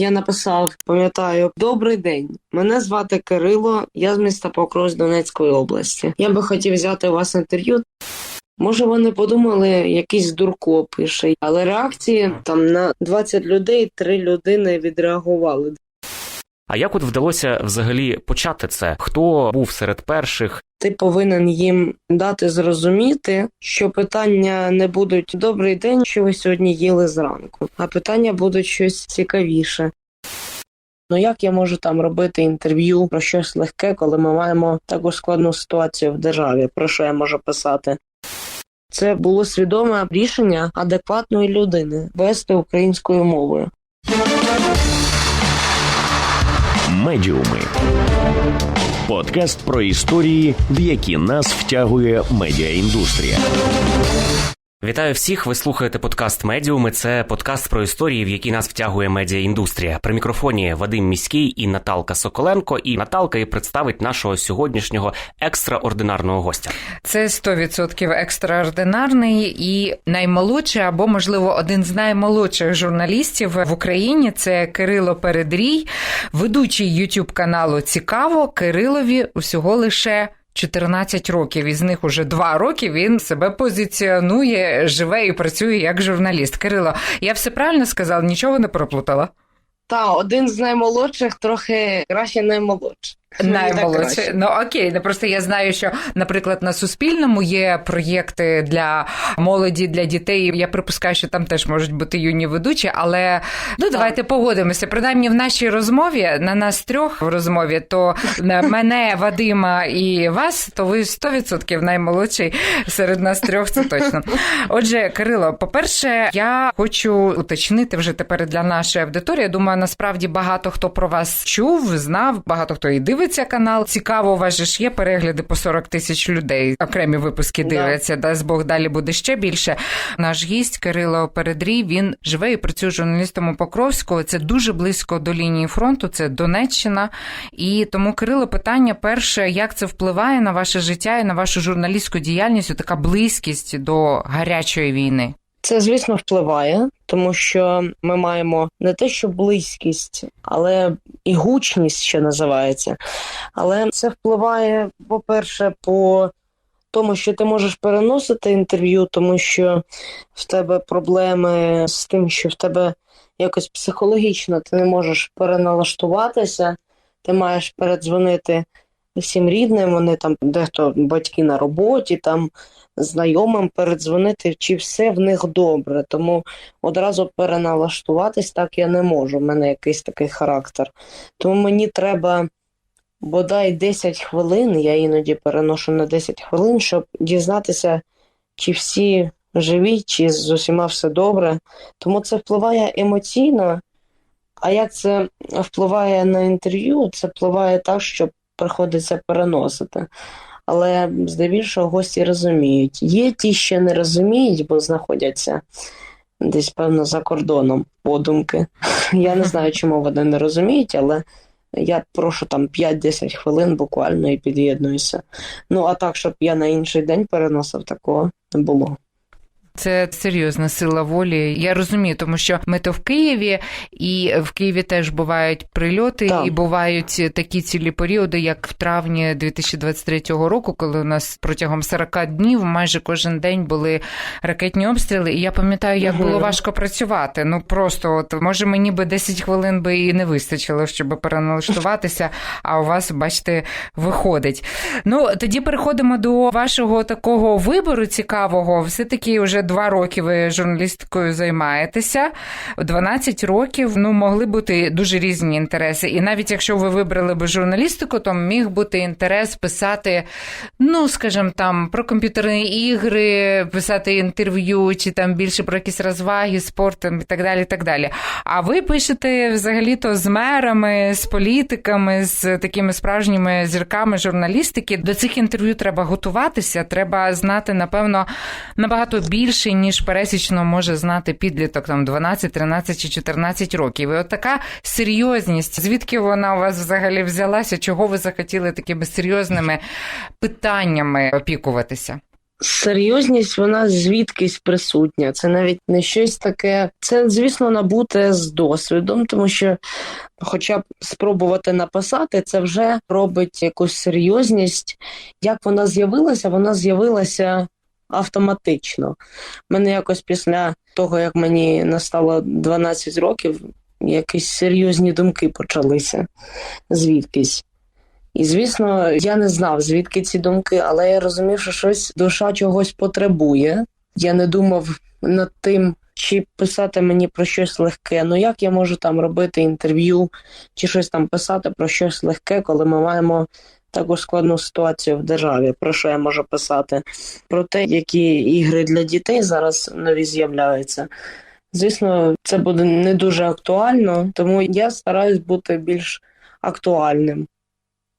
Я написав, пам'ятаю, добрий день. Мене звати Кирило, я з міста Покров Донецької області. Я би хотів взяти у вас інтерв'ю. Може, вони подумали, якийсь дурко пише, але реакції там на 20 людей три людини відреагували. А як от вдалося взагалі почати це? Хто був серед перших? Ти повинен їм дати зрозуміти, що питання не будуть добрий день, що ви сьогодні їли зранку, а питання будуть щось цікавіше. Ну як я можу там робити інтерв'ю про щось легке, коли ми маємо таку складну ситуацію в державі? Про що я можу писати? Це було свідоме рішення адекватної людини вести українською мовою. Медіуми. Подкаст про історії, в які нас втягує медіаіндустрія. Вітаю всіх! Ви слухаєте подкаст Медіуми. Це подкаст про історії, в які нас втягує медіаіндустрія. При мікрофоні Вадим Міський і Наталка Соколенко. І Наталка і представить нашого сьогоднішнього екстраординарного гостя. Це 100% екстраординарний і наймолодший, або, можливо, один з наймолодших журналістів в Україні. Це Кирило Передрій, ведучий YouTube каналу Цікаво. Кирилові усього лише. 14 років, із них уже 2 роки він себе позиціонує, живе і працює як журналіст. Кирило, я все правильно сказала, нічого не проплутала? Та один з наймолодших, трохи краще наймолодший. Наймолодший. Ну окей, ну просто я знаю, що, наприклад, на Суспільному є проєкти для молоді, для дітей. Я припускаю, що там теж можуть бути юні ведучі, але ну давайте погодимося. Принаймні в нашій розмові на нас трьох в розмові, то мене, Вадима і вас, то ви 100% наймолодший серед нас трьох. Це точно. Отже, Кирило, по-перше, я хочу уточнити вже тепер для нашої аудиторії. Я думаю, насправді багато хто про вас чув, знав, багато хто і дивиться дивиться канал. Цікаво, у вас же ж є перегляди по 40 тисяч людей. Окремі випуски дивляться. Да. Дасть Бог далі буде ще більше. Наш гість Кирило Передрій. Він живе і працює журналістом у Покровську. Це дуже близько до лінії фронту. Це Донеччина. І тому Кирило, питання перше, як це впливає на ваше життя і на вашу журналістську діяльність? Така близькість до гарячої війни. Це, звісно, впливає, тому що ми маємо не те, що близькість, але і гучність, що називається. Але це впливає, по-перше, по тому, що ти можеш переносити інтерв'ю, тому що в тебе проблеми з тим, що в тебе якось психологічно ти не можеш переналаштуватися, ти маєш передзвонити всім рідним, вони там дехто батьки на роботі, там знайомим передзвонити, чи все в них добре. Тому одразу переналаштуватись так я не можу. У мене якийсь такий характер. Тому мені треба бодай 10 хвилин, я іноді переношу на 10 хвилин, щоб дізнатися, чи всі живі, чи з усіма все добре. Тому це впливає емоційно. А як це впливає на інтерв'ю? Це впливає так, що приходиться переносити але здебільшого гості розуміють. Є ті, що не розуміють, бо знаходяться десь, певно, за кордоном подумки. Я не знаю, чому вони не розуміють, але я прошу там 5-10 хвилин буквально і під'єднуюся. Ну, а так, щоб я на інший день переносив, такого не було. Це серйозна сила волі. Я розумію, тому що ми то в Києві, і в Києві теж бувають прильоти, так. і бувають такі цілі періоди, як в травні 2023 року, коли у нас протягом 40 днів майже кожен день були ракетні обстріли. І я пам'ятаю, як угу. було важко працювати. Ну просто от може мені би 10 хвилин би і не вистачило, щоб переналаштуватися. А у вас, бачите, виходить. Ну тоді переходимо до вашого такого вибору цікавого. Все таки вже два роки ви журналістикою займаєтеся. 12 років ну могли бути дуже різні інтереси. І навіть якщо ви вибрали би журналістику, то міг бути інтерес писати, ну скажімо, там про комп'ютерні ігри, писати інтерв'ю, чи там більше про якісь розваги, спорт і так далі. і так далі. А ви пишете взагалі-то з мерами, з політиками, з такими справжніми зірками журналістики. До цих інтерв'ю треба готуватися, треба знати, напевно, набагато більше більше, ніж пересічно може знати підліток там 12, 13 чи 14 років. І от така серйозність, звідки вона у вас взагалі взялася? Чого ви захотіли такими серйозними питаннями опікуватися? серйозність вона звідкись присутня. Це навіть не щось таке. Це, звісно, набуте з досвідом, тому що, хоча б спробувати написати, це вже робить якусь серйозність. Як вона з'явилася, вона з'явилася автоматично. Мене якось після того, як мені настало 12 років, якісь серйозні думки почалися звідкись. І, звісно, я не знав, звідки ці думки, але я розумів, що щось душа чогось потребує. Я не думав над тим, чи писати мені про щось легке. Ну як я можу там робити інтерв'ю, чи щось там писати про щось легке, коли ми маємо таку складну ситуацію в державі. Про що я можу писати? Про те, які ігри для дітей зараз нові з'являються. Звісно, це буде не дуже актуально, тому я стараюсь бути більш актуальним.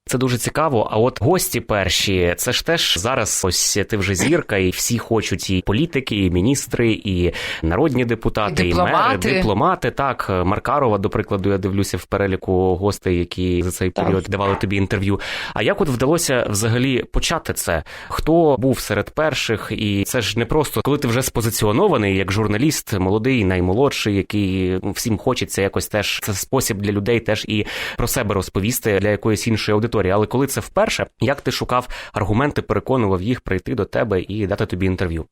Це дуже цікаво. А от гості перші, це ж теж зараз ось ти вже зірка, і всі хочуть і політики, і міністри, і народні депутати, І і, мери, дипломати. Так, Маркарова, до прикладу, я дивлюся в переліку гостей, які за цей Так. період давали тобі інтерв'ю. А як от вдалося взагалі почати це? Хто був серед перших? І це ж не просто коли ти вже спозиціонований як журналіст, молодий, наймолодший, який ну, всім хочеться якось теж це спосіб для людей теж і про себе розповісти для якоїсь іншої аудиторії. Але коли це вперше, як ти шукав аргументи, переконував їх прийти до тебе і дати тобі інтерв'ю?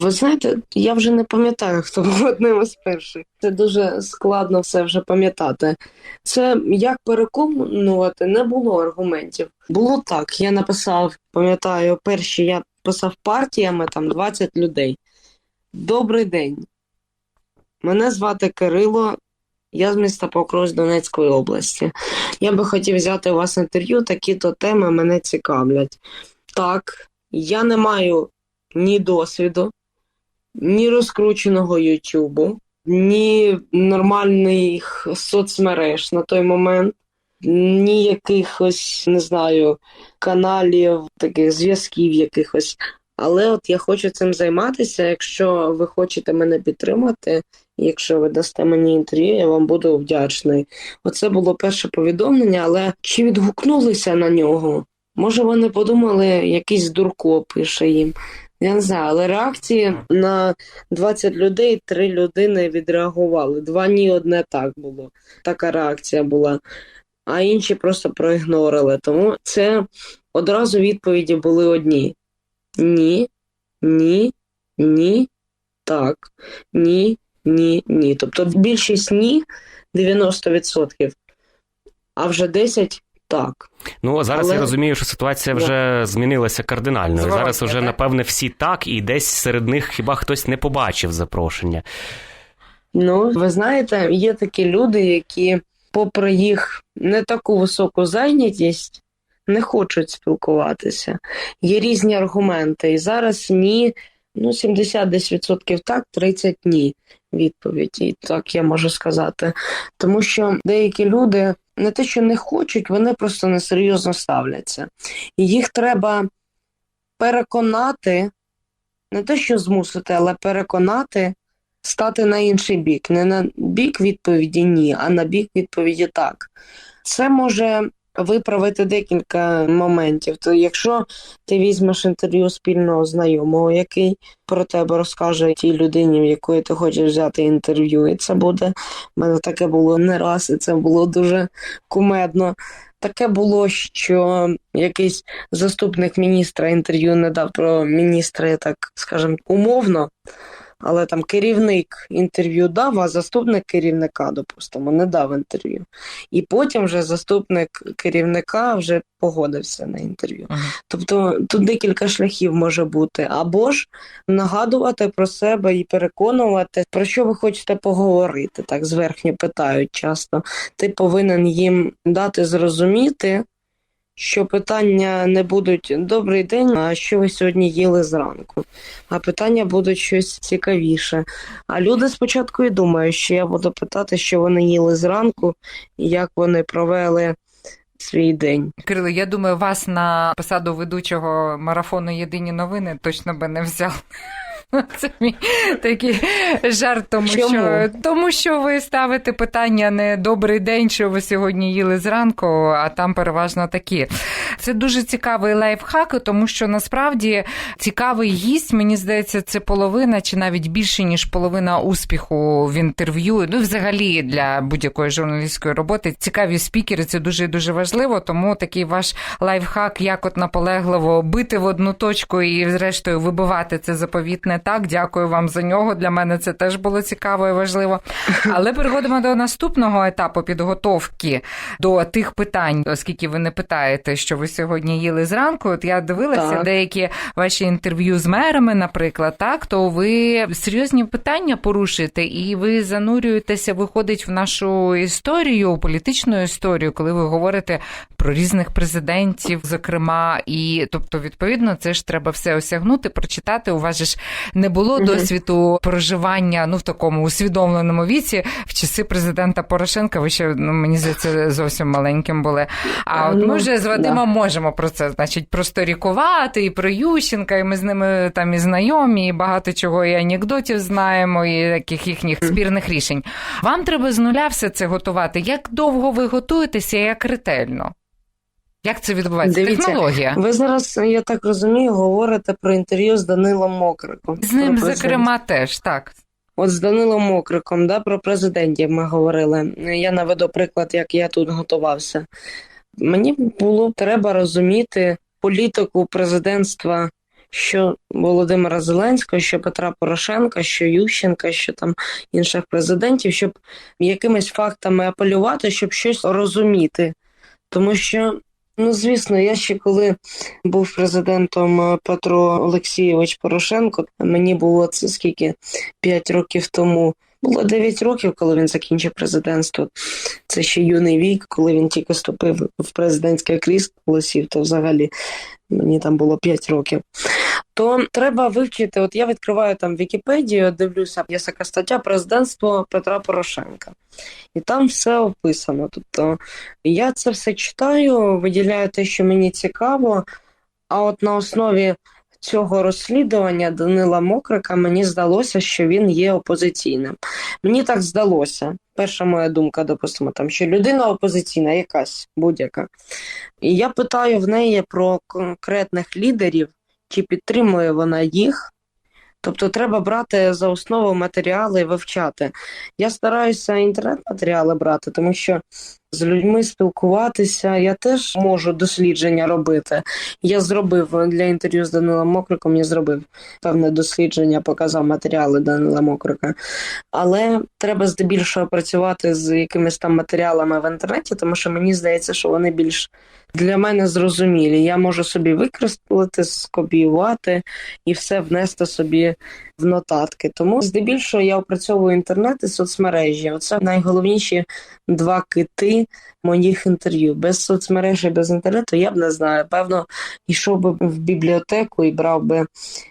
Ви знаєте, я вже не пам'ятаю, хто був одним із перших. Це дуже складно все вже пам'ятати. Це як переконувати, не було аргументів. Було так. Я написав, пам'ятаю, перші я писав партіями там 20 людей. Добрий день. Мене звати Кирило. Я з міста Покров Донецької області. Я би хотів взяти у вас інтерв'ю, такі-то теми мене цікавлять. Так, я не маю ні досвіду, ні розкрученого Ютубу, ні нормальних соцмереж на той момент, ні якихось, не знаю, каналів, таких зв'язків якихось. Але от я хочу цим займатися. Якщо ви хочете мене підтримати, якщо ви дасте мені інтерв'ю, я вам буду вдячний. Оце було перше повідомлення, але чи відгукнулися на нього? Може, вони подумали, якийсь дурко пише їм. Я не знаю, але реакції на 20 людей, три людини відреагували. Два ні, одне так було. Така реакція була. А інші просто проігнорили. Тому це одразу відповіді були одні: ні, ні, ні, так, ні, ні, ні. Тобто більшість ні 90%, а вже 10 так. Ну зараз Але- я розумію, що ситуація вже змінилася кардинально. І зараз так? напевне, всі так, і десь серед них хіба хтось не побачив запрошення. Ну, ви знаєте, є такі люди, які, попри їх не таку високу зайнятість, не хочуть спілкуватися. Є різні аргументи. І зараз ні, ну 70 десь відсотків так, 30 ні. Відповідь, і так я можу сказати. Тому що деякі люди не те, що не хочуть, вони просто несерйозно ставляться. І їх треба переконати, не те, що змусити, але переконати стати на інший бік. Не на бік відповіді ні, а на бік відповіді так. Це може виправити декілька моментів. То якщо ти візьмеш інтерв'ю спільного знайомого, який про тебе розкаже тій людині, в якої ти хочеш взяти інтерв'ю, і це буде. У мене таке було не раз, і це було дуже кумедно. Таке було, що якийсь заступник міністра інтерв'ю не дав про міністра, так скажем, умовно, але там керівник інтерв'ю дав, а заступник керівника, допустимо, не дав інтерв'ю. І потім вже заступник керівника вже погодився на інтерв'ю. Мгм. Тобто тут декілька шляхів може бути. Або ж нагадувати про себе і переконувати, про що ви хочете поговорити. Так зверхньо питають часто. Ти повинен їм дати зрозуміти, що питання не будуть добрий день, а що ви сьогодні їли зранку. А питання будуть щось цікавіше. А люди спочатку і думають, що я буду питати, що вони їли зранку як вони провели свій день. Кирило, я думаю, вас на посаду ведучого марафону Єдині новини точно би не взяв. Це мій такий жарт, тому Чому? що тому що ви ставите питання не добрий день, що ви сьогодні їли зранку, а там переважно такі. Це дуже цікавий лайфхак, тому що насправді цікавий гість, мені здається, це половина чи навіть більше ніж половина успіху в інтерв'ю. Ну, взагалі для будь-якої журналістської роботи цікаві спікери. Це дуже дуже важливо. Тому такий ваш лайфхак, як от наполегливо бити в одну точку і, зрештою, вибивати це заповітне так. Дякую вам за нього. Для мене це теж було цікаво і важливо. Але переходимо до наступного етапу підготовки до тих питань, оскільки ви не питаєте, що ви сьогодні їли зранку. От я дивилася Так. деякі ваші інтерв'ю з мерами, наприклад, так то ви серйозні питання порушуєте, і ви занурюєтеся, виходить в нашу історію, політичну історію, коли ви говорите про різних президентів, зокрема, і тобто, відповідно, це ж треба все осягнути, прочитати. У вас же ж не було Мгм. досвіду проживання ну в такому усвідомленому віці в часи президента Порошенка. Ви ще ну мені здається зовсім маленьким були. А от ми Ну, вже з Вадимом можемо про це, значить, просторікувати і про Ющенка, і ми з ними там і знайомі, і багато чого і анекдотів знаємо, і таких їхніх спірних рішень. Вам треба з нуля все це готувати. Як довго ви готуєтеся, як ретельно? Як це відбувається? Дивіться, Технологія. Ви зараз, я так розумію, говорите про інтерв'ю з Данилом Мокриком. З ним, зокрема, теж так. От з Данилом Мокриком, да, про президентів ми говорили. Я наведу приклад, як я тут готувався. Мені було треба розуміти політику президентства, що Володимира Зеленського, що Петра Порошенка, що Ющенка, що там інших президентів, щоб якимись фактами апелювати, щоб щось розуміти. Тому що, ну звісно, я ще коли був президентом е, Петро Олексійович Порошенко, мені було це скільки 5 років тому. Було 9 років, коли він закінчив президентство. Це ще юний вік, коли він тільки вступив в президентське крісло сів, то взагалі мені там було 5 років. То треба вивчити. От я відкриваю там Вікіпедію, дивлюся, є така стаття президентство Петра Порошенка. І там все описано. Тобто я це все читаю, виділяю те, що мені цікаво. А от на основі цього розслідування Данила Мокрика мені здалося, що він є опозиційним. Мені так здалося. Перша моя думка, допустимо, там, що людина опозиційна, якась будь-яка. І я питаю в неї про конкретних лідерів, чи підтримує вона їх. Тобто треба брати за основу матеріали і вивчати. Я стараюся інтернет-матеріали брати, тому що з людьми спілкуватися я теж можу дослідження робити. Я зробив для інтерв'ю з Данилом Мокриком, я зробив певне дослідження, показав матеріали Данила Мокрика. Але треба здебільшого працювати з якимись там матеріалами в інтернеті, тому що мені здається, що вони більш для мене зрозумілі. Я можу собі використати, скопіювати і все внести собі в нотатки. Тому здебільшого я опрацьовую інтернет і соцмережі. Оце найголовніші два кити моїх інтерв'ю. Без соцмережі, без інтернету я б не знаю. Певно, йшов би в бібліотеку і брав би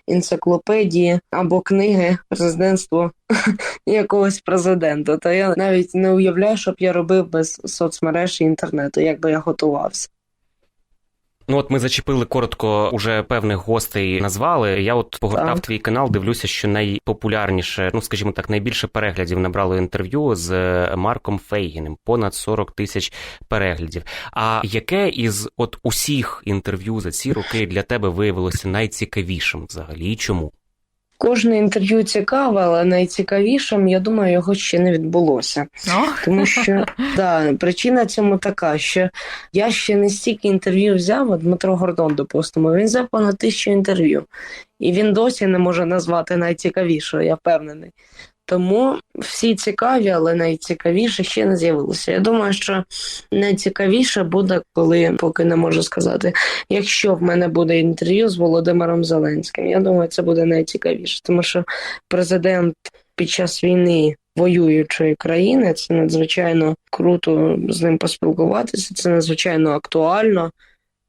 енциклопедії або книги президентства якогось президента. То я навіть не уявляю, що б я робив без соцмереж і інтернету, як би я готувався. Ну от ми зачепили коротко уже певних гостей назвали. Я от погортав Так. твій канал, дивлюся, що найпопулярніше, ну скажімо так, найбільше переглядів набрало інтерв'ю з Марком Фейгіним, понад 40 тисяч переглядів. А яке із от усіх інтерв'ю за ці роки для тебе виявилося найцікавішим взагалі? І чому? Кожне інтерв'ю цікаве, але найцікавішим, я думаю, його ще не відбулося. Тому що да, причина цьому така, що я ще не стільки інтерв'ю взяв, а Дмитро Гордон, допустимо, він взяв понад тисячу інтерв'ю, і він досі не може назвати найцікавішого, я впевнений. Тому всі цікаві, але найцікавіше ще не з'явилося. Я думаю, що найцікавіше буде, коли поки не можу сказати, якщо в мене буде інтерв'ю з Володимиром Зеленським. Я думаю, це буде найцікавіше, тому що президент під час війни воюючої країни це надзвичайно круто з ним поспілкуватися. Це надзвичайно актуально.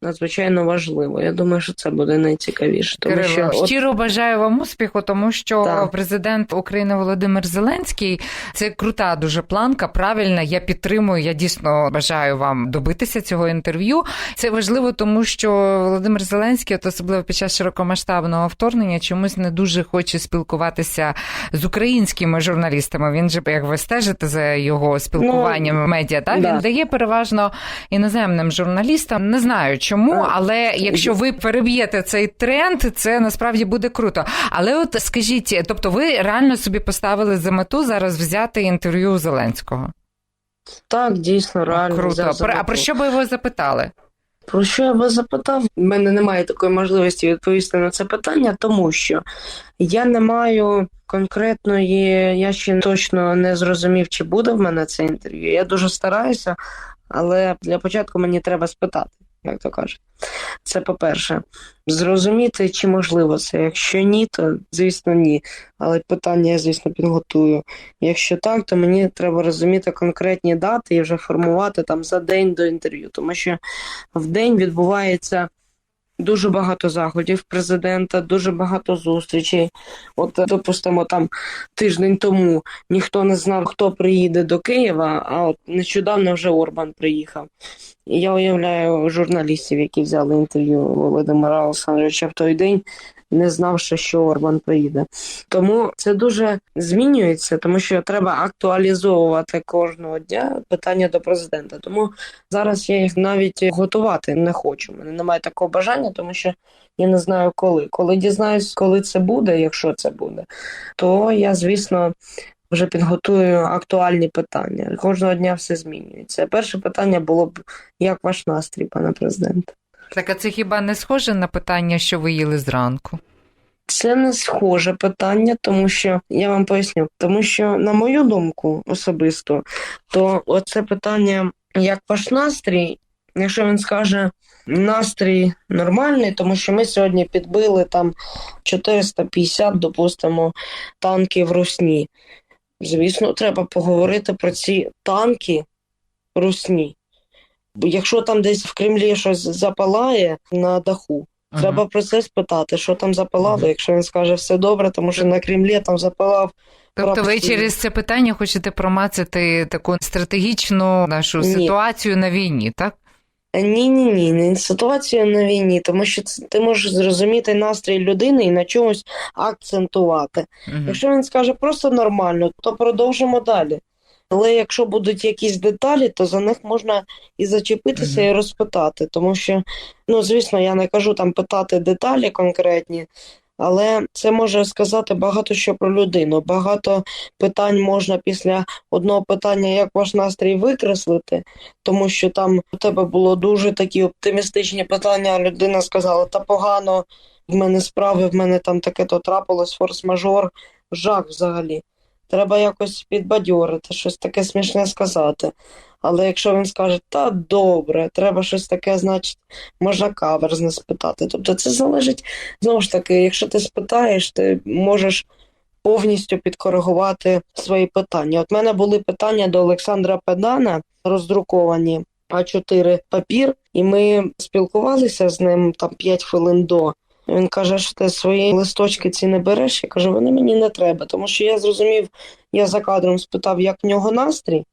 Надзвичайно важливо. Я думаю, що це буде найцікавіше. Тому Кирило, що от, щиро бажаю вам успіху, тому що Так. президент України Володимир Зеленський це крута дуже планка. Правильна, я підтримую. Я дійсно бажаю вам добитися цього інтерв'ю. Це важливо, тому що Володимир Зеленський, от особливо під час широкомасштабного вторгнення, чомусь не дуже хоче спілкуватися з українськими журналістами. Він же, як ви стежите за його спілкуванням в медіа, та да. він дає переважно іноземним журналістам. Не знаю чому, Е, але якщо ви переб'єте цей тренд, це насправді буде круто. Але от скажіть, тобто ви реально собі поставили за мету зараз взяти інтерв'ю у Зеленського? так дійсно реально Круто. Про- А про що би ви запитали? Про що я вас запитав? У мене немає такої можливості відповісти на це питання, тому що я не маю конкретної, я ще точно не зрозумів, чи буде в мене це інтерв'ю. Я дуже стараюся, але для початку мені треба спитати, як то кажуть. Це по-перше, зрозуміти, чи можливо це. Якщо ні, то звісно ні. Але питання я, звісно, підготую. Якщо так, то мені треба розуміти конкретні дати і вже формувати там за день до інтерв'ю, тому що в день відбувається дуже багато заходів президента, дуже багато зустрічей. От, е, допустимо, там тиждень тому ніхто не знав, хто приїде до Києва, а от нещодавно вже Орбан приїхав. Я уявляю журналістів, які взяли інтерв'ю Володимира Олександровича в той день, не знавши, що Орбан приїде. Тому це дуже змінюється, тому що треба актуалізовувати кожного дня питання до президента. Тому зараз я їх навіть готувати не хочу. Мене немає такого бажання, тому що я не знаю коли. Коли дізнаюсь, коли це буде, якщо це буде, то я, звісно, вже підготую актуальні питання. Кожного дня все змінюється. Перше питання було б: як ваш настрій, пане президенте? Так, а це хіба не схоже на питання, що ви їли зранку? Це не схоже питання, тому що я вам поясню, тому що, на мою думку, особисто, то оце питання, як ваш настрій, якщо він скаже настрій нормальний, тому що ми сьогодні підбили там 450, допустимо, танків Русні. Звісно, треба поговорити про ці танки Русні. Якщо там десь в Кремлі щось запалає на даху, Треба про це спитати, що там запалало, Мгм. якщо він скаже все добре, тому що на Кремлі там запалав. Тобто ви через це питання хочете промацати таку стратегічну нашу Ні. ситуацію на війні, так? Ні, ні, ні, не ситуацію на війні, тому що це- ти можеш зрозуміти настрій людини і на чомусь акцентувати. Мгм. Якщо він скаже просто нормально, то продовжимо далі. Але якщо будуть якісь деталі, то за них можна і зачепитися, Мгм. і розпитати. Тому що, ну, звісно, я не кажу там питати деталі конкретні, але це може сказати багато що про людину. Багато питань можна після одного питання, як ваш настрій викреслити, тому що там у тебе було дуже такі оптимістичні питання, а людина сказала, та погано, в мене справи, в мене там таке то трапилось, форс-мажор, жах взагалі. Треба якось підбадьорити, щось таке смішне сказати. Але якщо він скаже, та добре, треба щось таке, значить, можна каверзне спитати. Тобто це залежить, знову ж таки, якщо ти спитаєш, ти можеш повністю підкоригувати свої питання. От мене були питання до Олександра Педана, роздруковані А4 папір, і ми спілкувалися з ним там 5 хвилин до. Він каже, що ти свої листочки ці не береш. Я кажу, вони мені не треба, тому що я зрозумів, я за кадром спитав, як в нього настрій.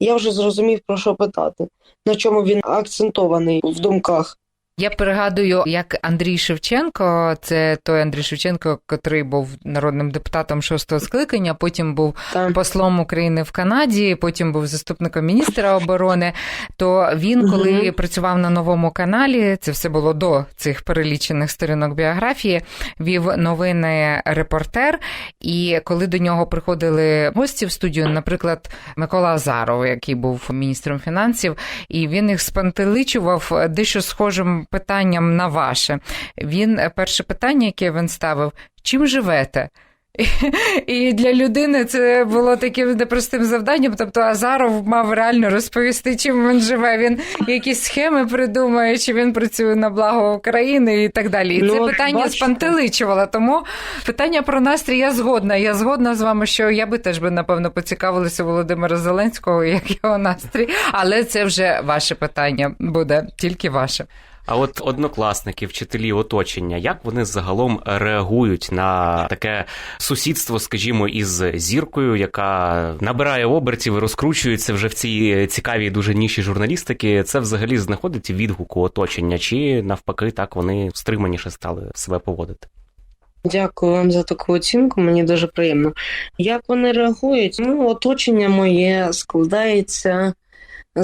Я вже зрозумів, про що питати, на чому він акцентований в думках. Я пригадую, як Андрій Шевченко, це той Андрій Шевченко, який був народним депутатом шостого скликання, потім був Та, послом України в Канаді, потім був заступником міністра оборони. То він, коли Мгм. працював на новому каналі, це все було до цих перелічених сторінок біографії, вів новини репортер. І коли до нього приходили гості в студію, наприклад, Микола Азаров, який був міністром фінансів, і він їх спантеличував дещо схожим питанням на ваше. Він перше питання, яке він ставив: чим живете? І для людини це було таким непростим завданням. Тобто Азаров мав реально розповісти, чим він живе. Він якісь схеми придумує, чи він працює на благо України і так далі. І Ну, це питання бачите. спантеличувало. Тому питання про настрій я згодна. Я згодна з вами, що я би теж би напевно поцікавилася Володимира Зеленського, як його настрій. Але це вже ваше питання буде, тільки ваше. А от однокласники, вчителі, оточення, як вони загалом реагують на таке сусідство, скажімо, із зіркою, яка набирає обертів і розкручується вже в цій цікавій дуже ніші журналістики? Це взагалі знаходить відгук у оточення, чи навпаки, так вони стриманіше стали себе поводити? Дякую вам за таку оцінку, мені дуже приємно. Як вони реагують? Ну, оточення моє складається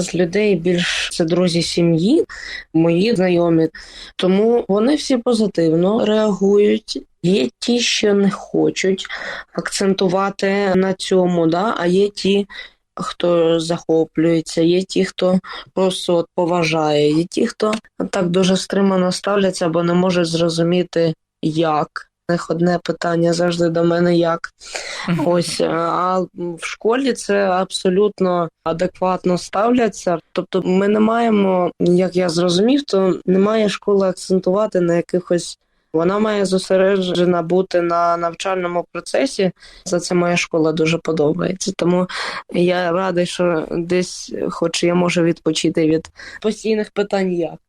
з людей більш це друзі сім'ї, мої знайомі. Тому вони всі позитивно реагують. Є ті, що не хочуть акцентувати на цьому, да? а є ті, хто захоплюється, є ті, хто просто от поважає, є ті, хто так дуже стримано ставляться, бо не можуть зрозуміти, як. Них одне питання завжди до мене як. Ось а в школі це абсолютно адекватно ставляться. Тобто, ми не маємо, як я зрозумів, то немає школи акцентувати на якихось. Вона має зосереджена бути на навчальному процесі. За це моя школа дуже подобається. Тому я радий, що десь, хоч я можу відпочити від постійних питань як.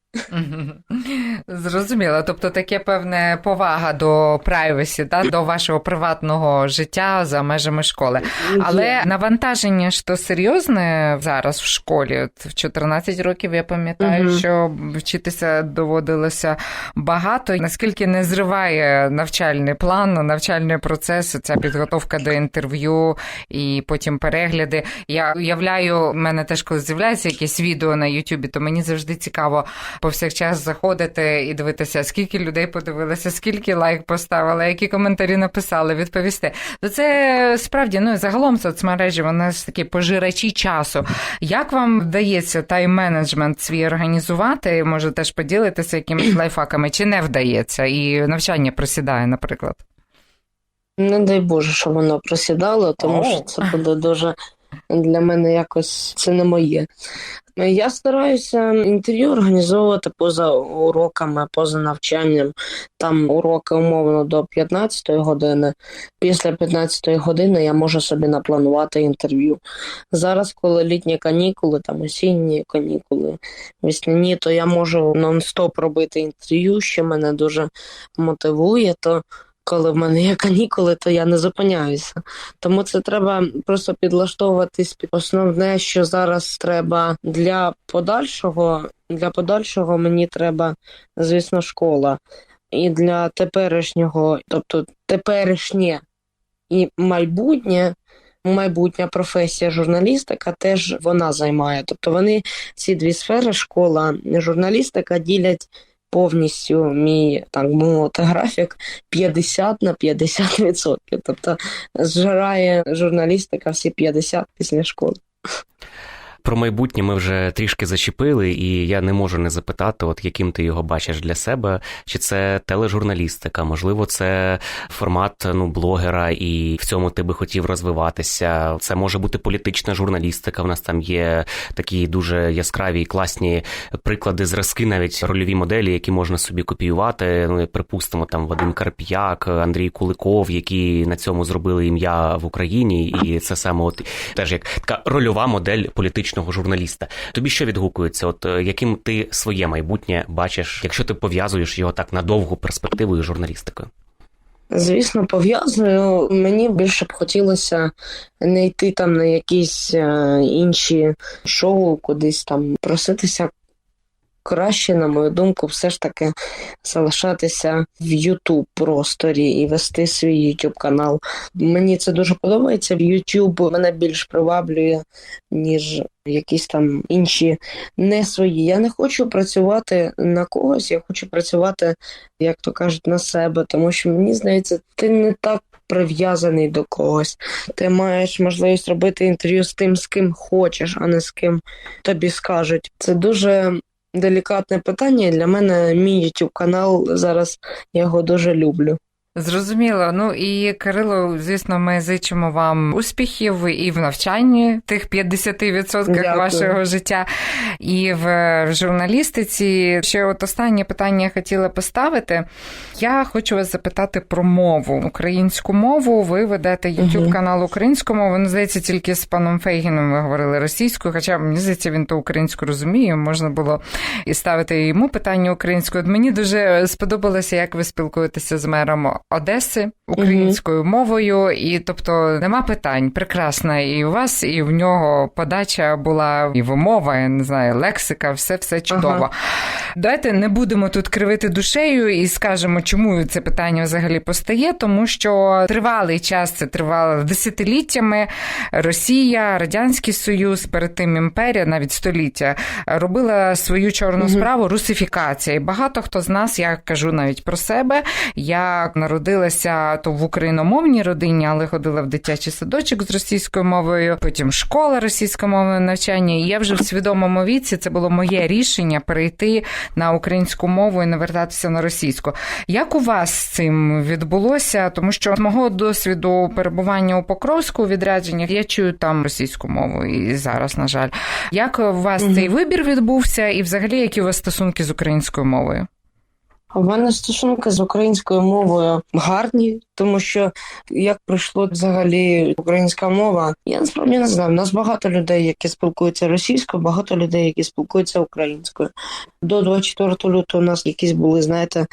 Зрозуміло, тобто таке певне повага до прайвесі, да, до вашого приватного життя за межами школи. Але навантаження ж то серйозне зараз в школі. От В 14 років я пам'ятаю, що вчитися доводилося багато. Наскільки не зриває навчальний план, навчальний процес, ця підготовка до інтерв'ю і потім перегляди. Я уявляю, в мене теж коли з'являється якесь відео на Ютубі, то мені завжди цікаво повсякчас заходити і дивитися, скільки людей подивилося, скільки лайк поставили, які коментарі написали, відповісти. То це справді ну загалом соцмережі вони ж такі пожирачі часу. Як вам вдається тайм-менеджмент свій організувати? Може теж поділитися якимись лайфхаками, чи не вдається, і навчання просідає, наприклад? Не дай Боже, що воно просідало, тому О. що це буде дуже для мене якось це не моє. Я стараюся інтерв'ю організовувати поза уроками, поза навчанням. Там уроки умовно до 15-ї години. Після 15-ї години я можу собі напланувати інтерв'ю. Зараз, коли літні канікули, там осінні канікули, весняні, то я можу нон-стоп робити інтерв'ю, що мене дуже мотивує. То коли в мене є канікули, то я не зупиняюся. Тому це треба просто підлаштовуватись під основне, що зараз треба для подальшого. Для подальшого мені треба, звісно, школа. І для теперішнього, тобто теперішнє і майбутнє, майбутня професія журналістика теж вона займає. Тобто вони ці дві сфери, школа, журналістика, ділять повністю мій так мовити графік 50 на 50%. Тобто зжирає журналістика всі 50 після школи. Про майбутнє ми вже трішки зачепили, і я не можу не запитати, от яким ти його бачиш для себе, чи це тележурналістика, можливо, це формат ну, блогера, і в цьому ти би хотів розвиватися. Це може бути політична журналістика. В нас там є такі дуже яскраві і класні приклади, зразки, навіть рольові моделі, які можна собі копіювати. Ну, припустимо, там Вадим Карп'як, Андрій Куликов, які на цьому зробили ім'я в Україні, і це саме от теж як така рольова модель політичного журналіста. Тобі що відгукується? От е, яким ти своє майбутнє бачиш, якщо ти пов'язуєш його так на довгу перспективу і журналістикою? Звісно, пов'язую. Мені більше б хотілося не йти там на якісь е, інші шоу, кудись там проситися. Краще, на мою думку, все ж таки залишатися в YouTube просторі і вести свій YouTube канал. Мені це дуже подобається. YouTube мене більш приваблює, ніж якісь там інші не свої. Я не хочу працювати на когось, я хочу працювати, як то кажуть, на себе, тому що мені здається, ти не так. Прив'язаний до когось, ти маєш можливість робити інтерв'ю з тим, з ким хочеш, а не з ким тобі скажуть. Це дуже делікатне питання. Для мене мій YouTube канал зараз я його дуже люблю. Зрозуміло. Ну і Кирило, звісно, ми зичимо вам успіхів і в навчанні тих 50% Дякую. вашого життя, і в, журналістиці. Ще от останнє питання я хотіла поставити. Я хочу вас запитати про мову. Українську мову. Ви ведете youtube канал українською мовою. Ну, здається, тільки з паном Фейгіном ви говорили російською, хоча мені здається, він то українську розуміє. Можна було і ставити йому питання українською. От мені дуже сподобалося, як ви спілкуєтеся з мером Одеси українською мовою, і тобто нема питань. Прекрасна і у вас, і в нього подача була і вимова, я не знаю, лексика, все все чудово. Ага. Давайте не будемо тут кривити душею і скажемо, чому це питання взагалі постає, тому що тривалий час це тривало десятиліттями. Росія, Радянський Союз, перед тим імперія, навіть століття, робила свою чорну Мгм. справу русифікація. І багато хто з нас, я кажу навіть про себе. Я народилася то в україномовній родині, але ходила в дитячий садочок з російською мовою, потім школа російськомовне навчання. І я вже в свідомому віці це було моє рішення перейти на українську мову і не вертатися на російську. Як у вас з цим відбулося? Тому що з мого досвіду перебування у Покровську у відрядженнях я чую там російську мову і зараз, на жаль. Як у вас Мгм. цей вибір відбувся, і взагалі які у вас стосунки з українською мовою? У мене стосунки з українською мовою гарні, тому що як прийшло взагалі українська мова, я насправді не знаю. У нас багато людей, які спілкуються російською, багато людей, які спілкуються українською. До 24 лютого у нас якісь були, знаєте,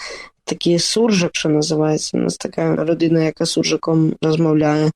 такі суржик, що називається. У нас така людина, яка суржиком розмовляє.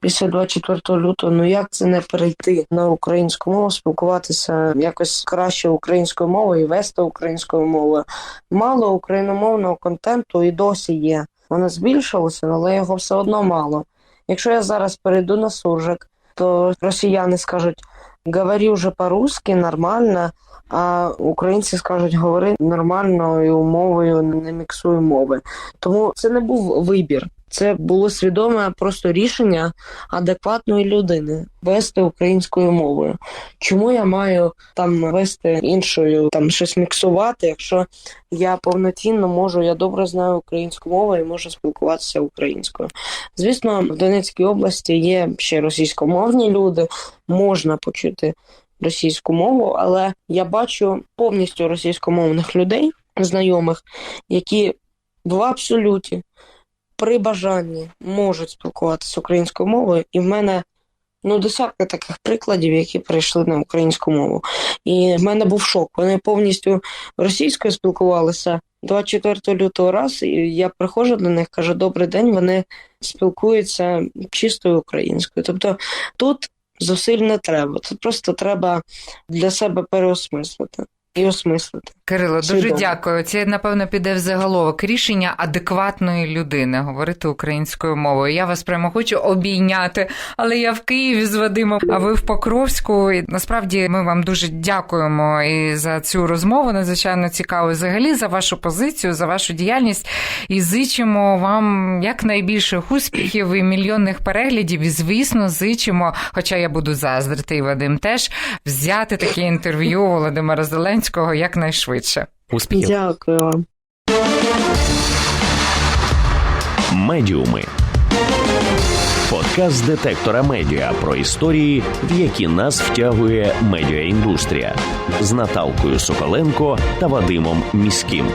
Після 24 лютого, ну як це не перейти на українську мову, спілкуватися якось краще українською мовою і вести українською мовою. Мало україномовного контенту і досі є. Воно збільшилося, але його все одно мало. Якщо я зараз перейду на суржик, то росіяни скажуть говори вже по-русски нормально, а українці скажуть говори нормальною мовою, не міксуй мови. Тому це не був вибір. Це було свідоме просто рішення адекватної людини вести українською мовою. Чому я маю там вести іншою, там щось міксувати, якщо я повноцінно можу, я добре знаю українську мову і можу спілкуватися українською. Звісно, в Донецькій області є ще російськомовні люди, можна почути російську мову, але я бачу повністю російськомовних людей, знайомих, які в абсолюті при бажанні можуть спілкуватися українською мовою, і в мене ну десятки таких прикладів, які перейшли на українську мову. І в мене був шок. Вони повністю російською спілкувалися 24 лютого раз, і я приходжу до них, кажу, добрий день. Вони спілкуються чистою українською. Тобто тут зусиль не треба. Це просто треба для себе переосмислити і осмислити. Кирило, дуже Свідомо. дякую. Це напевно піде в заголовок рішення адекватної людини говорити українською мовою. Я вас прямо хочу обійняти, але я в Києві з Вадимом, а ви в Покровську. І насправді ми вам дуже дякуємо і за цю розмову. Надзвичайно цікаво, і взагалі за вашу позицію, за вашу діяльність. І зичимо вам якнайбільших успіхів і мільйонних переглядів. І звісно, зичимо, хоча я буду заздрити, і Вадим теж взяти таке інтерв'ю Володимира Зеленського якнайшвидше. Успіхів. Дякую вам. Медіуми. Подкаст детектора медіа про історії, в які нас втягує медіаіндустрія з Наталкою Соколенко та Вадимом Міським.